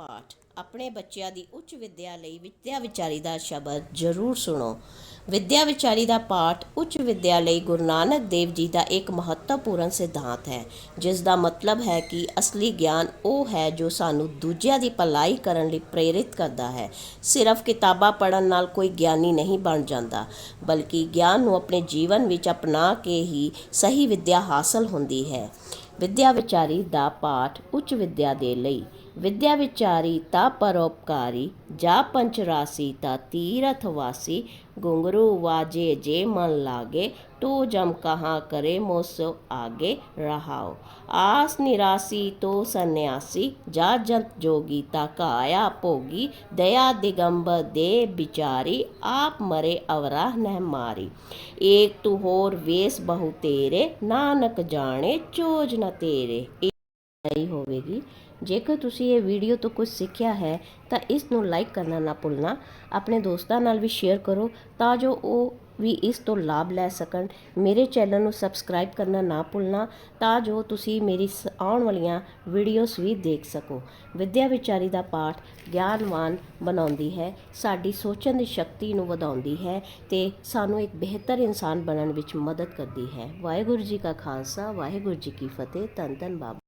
ਪਾਠ ਆਪਣੇ ਬੱਚਿਆਂ ਦੀ ਉੱਚ ਵਿੱਦਿਆ ਲਈ ਵਿਦਿਆ ਵਿਚਾਰੀ ਦਾ ਸ਼ਬਦ ਜ਼ਰੂਰ ਸੁਣੋ। ਵਿਦਿਆ ਵਿਚਾਰੀ ਦਾ ਪਾਠ ਉੱਚ ਵਿੱਦਿਆ ਲਈ ਗੁਰੂ ਨਾਨਕ ਦੇਵ ਜੀ ਦਾ ਇੱਕ ਮਹੱਤਵਪੂਰਨ ਸਿਧਾਂਤ ਹੈ, ਜਿਸ ਦਾ ਮਤਲਬ ਹੈ ਕਿ ਅਸਲੀ ਗਿਆਨ ਉਹ ਹੈ ਜੋ ਸਾਨੂੰ ਦੂਜਿਆਂ ਦੀ ਭਲਾਈ ਕਰਨ ਲਈ ਪ੍ਰੇਰਿਤ ਕਰਦਾ ਹੈ। ਸਿਰਫ ਕਿਤਾਬਾਂ ਪੜ੍ਹਨ ਨਾਲ ਕੋਈ ਗਿਆਨੀ ਨਹੀਂ ਬਣ ਜਾਂਦਾ, ਬਲਕਿ ਗਿਆਨ ਨੂੰ ਆਪਣੇ ਜੀਵਨ ਵਿੱਚ ਅਪਣਾ ਕੇ ਹੀ ਸਹੀ ਵਿੱਦਿਆ ਹਾਸਲ ਹੁੰਦੀ ਹੈ। ਵਿਦਿਆ ਵਿਚਾਰੀ ਦਾ ਪਾਠ ਉੱਚ ਵਿਦਿਆ ਦੇ ਲਈ। ਵਿਦਿਆ ਵਿਚਾਰੀ ਤਾ ਪਰੋਪਕਾਰੀ ਜਾ ਪੰਚ ਰਾਸੀ ਤਾ ਤੀਰਥ ਵਾਸੀ ਗੁੰਗਰੂ ਵਾਜੇ ਜੇ ਮਨ ਲਾਗੇ ਤੋ ਜਮ ਕਹਾ ਕਰੇ ਮੋਸੋ ਆਗੇ ਰਹਾਓ ਆਸ ਨਿਰਾਸੀ ਤੋ ਸੰਨਿਆਸੀ ਜਾ ਜੰਤ ਜੋਗੀ ਤਾ ਕਾਇਆ ਭੋਗੀ ਦਇਆ ਦਿਗੰਬਰ ਦੇ ਵਿਚਾਰੀ ਆਪ ਮਰੇ ਅਵਰਾ ਨਹਿ ਮਾਰੀ ਏਕ ਤੂ ਹੋਰ ਵੇਸ ਬਹੁ ਤੇਰੇ ਨਾਨਕ ਜਾਣੇ ਚੋਜ ਨ ਤੇਰੇ ਇਹ ਹੋਵੇਗੀ ਜੇਕਰ ਤੁਸੀਂ ਇਹ ਵੀਡੀਓ ਤੋਂ ਕੁਝ ਸਿੱਖਿਆ ਹੈ ਤਾਂ ਇਸ ਨੂੰ ਲਾਈਕ ਕਰਨਾ ਨਾ ਭੁੱਲਣਾ ਆਪਣੇ ਦੋਸਤਾਂ ਨਾਲ ਵੀ ਸ਼ੇਅਰ ਕਰੋ ਤਾਂ ਜੋ ਉਹ ਵੀ ਇਸ ਤੋਂ ਲਾਭ ਲੈ ਸਕਣ। ਮੇਰੇ ਚੈਨਲ ਨੂੰ ਸਬਸਕ੍ਰਾਈਬ ਕਰਨਾ ਨਾ ਭੁੱਲਣਾ ਤਾਂ ਜੋ ਤੁਸੀਂ ਮੇਰੀ ਸ- ਆਉਣ ਵਾਲੀਆਂ ਵੀਡੀਓਜ਼ ਵੀ ਦੇਖ ਸਕੋ। ਵਿਦਿਆ ਵਿਚਾਰੀ ਦਾ ਪਾਠ ਗਿਆਨਵਾਨ ਬਣਾਉਂਦੀ ਹੈ। ਸਾਡੀ ਸੋਚਣ ਦੀ ਸ਼ਕਤੀ ਨੂੰ ਵਧਾਉਂਦੀ ਹੈ ਤੇ ਸਾਨੂੰ ਇੱਕ ਬਿਹਤਰ ਇਨਸਾਨ ਬਣਨ ਵਿੱਚ ਮਦਦ ਕਰਦੀ ਹੈ। ਵਾਹਿਗੁਰੂ ਜੀ ਕਾ ਖਾਲਸਾ, ਵਾਹਿਗੁਰੂ ਜੀ ਕੀ ਫਤਿਹ। ਧੰਨ ਧੰਨ ਬਾਬਾ।